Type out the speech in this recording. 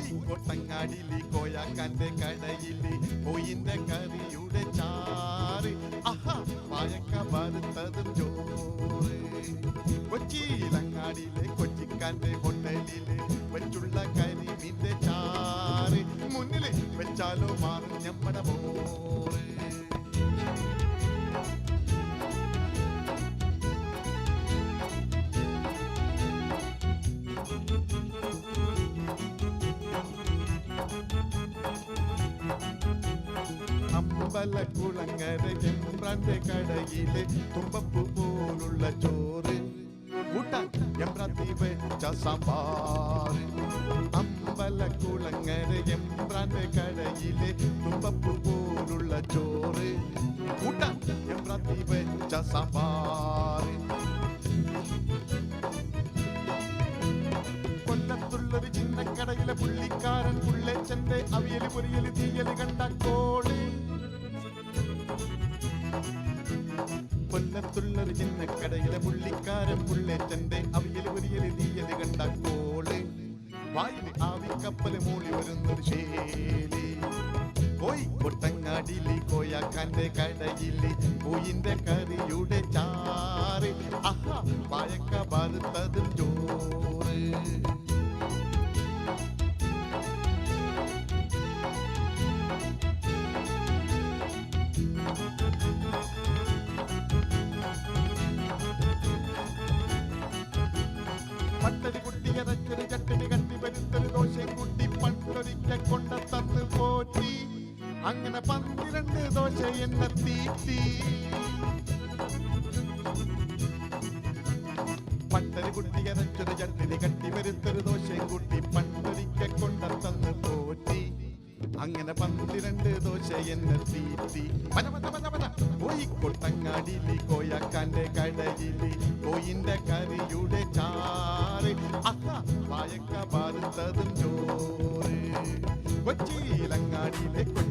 പോയി കൊട്ടങ്ങാടിയിൽ കോയാക്കാന്റെ കടയിൽ കോയിന്റെ കറിയുടെ ചാറ്. ആഹാ പായക്ക വറുത്തതും ചോറ്. കൊച്ചിയിലങ്ങാടിയിലെ കൊച്ചിക്കാന്റെ ഹോട്ടലിൽ വെച്ചുള്ള കരിമീന്റെ ചാറ്. മുന്നിൽ വെച്ചാലോ മാറും ഞമ്മടെ മോറ്. അമ്പലക്കുളങ്ങര എംബ്രാന്റെ കടയിലെ തുമ്പപ്പൂ പോലുള്ള ചോറ് കൂട്ടാൻ എംബ്രാത്തി വെച്ച സാമ്പാറ് അമ്പലക്കുളങ്ങര എംബ്രാന്റെ കടയിലെ തുമ്പപ്പൂ പോലുള്ള ചോറ് കൂട്ടാൻ എംബ്രാത്തി വെച്ച സാമ്പാറ് കൊല്ലത്തുള്ളൊരു ചിന്നക്കടയിലെ പുള്ളിക്കാരൻ പുള്ളേച്ചന്റെ അവിയല് പൊരിയല് തീയല് കണ്ട കോള് കൊല്ലത്തുള്ളൊരു ചിന്നക്കടയിലെ പുള്ളിക്കാരൻ പുള്ളേറ്റന്റെ അവിയൽ പൊരിയൽ തീയൽ കണ്ട കോൾ. വായിൽ ആവിക്കപ്പൽ മൂളി വരുന്നൊരു ശേലി. പോയി കൊട്ടങ്ങാടിയിൽ കോയാക്കാന്റെ കടയിൽ പൂയിന്റെ കറിയുടെ ചാറ്. ആഹാ പായക്ക വറുത്തതും പട്ടരി കുട്ടി ഇറച്ചൊരു ചട്ടണി കട്ടി വരുത്തൊരു ദോശയും കുട്ടി പണ്ടൊരിക്ക കൊണ്ട തന്ന് പോറ്റി. അങ്ങനെ പന്ത്രണ്ട് ദോശ എന്നെ തീറ്റി. പട്ടരി കുട്ടി ഇറച്ചൊരു ചട്ടണി കട്ടി വരുത്തൊരു ദോശയും കുട്ടി പണ്ടൊരിക്ക കൊണ്ട തന്ന് പോറ്റി. അങ്ങനെ പന്ത്രണ്ട് ദോശ എന്നെ തീറ്റി. പന പന പന പന. പോയി കൊട്ടങ്ങാടിയിൽ കോയാക്കാന്റെ കടയിലി കോയിന്റെ വായക്ക വറുത്തതും ചോറ് കൊച്ചിയിലങ്ങാടിയിലെ കൊച്ചി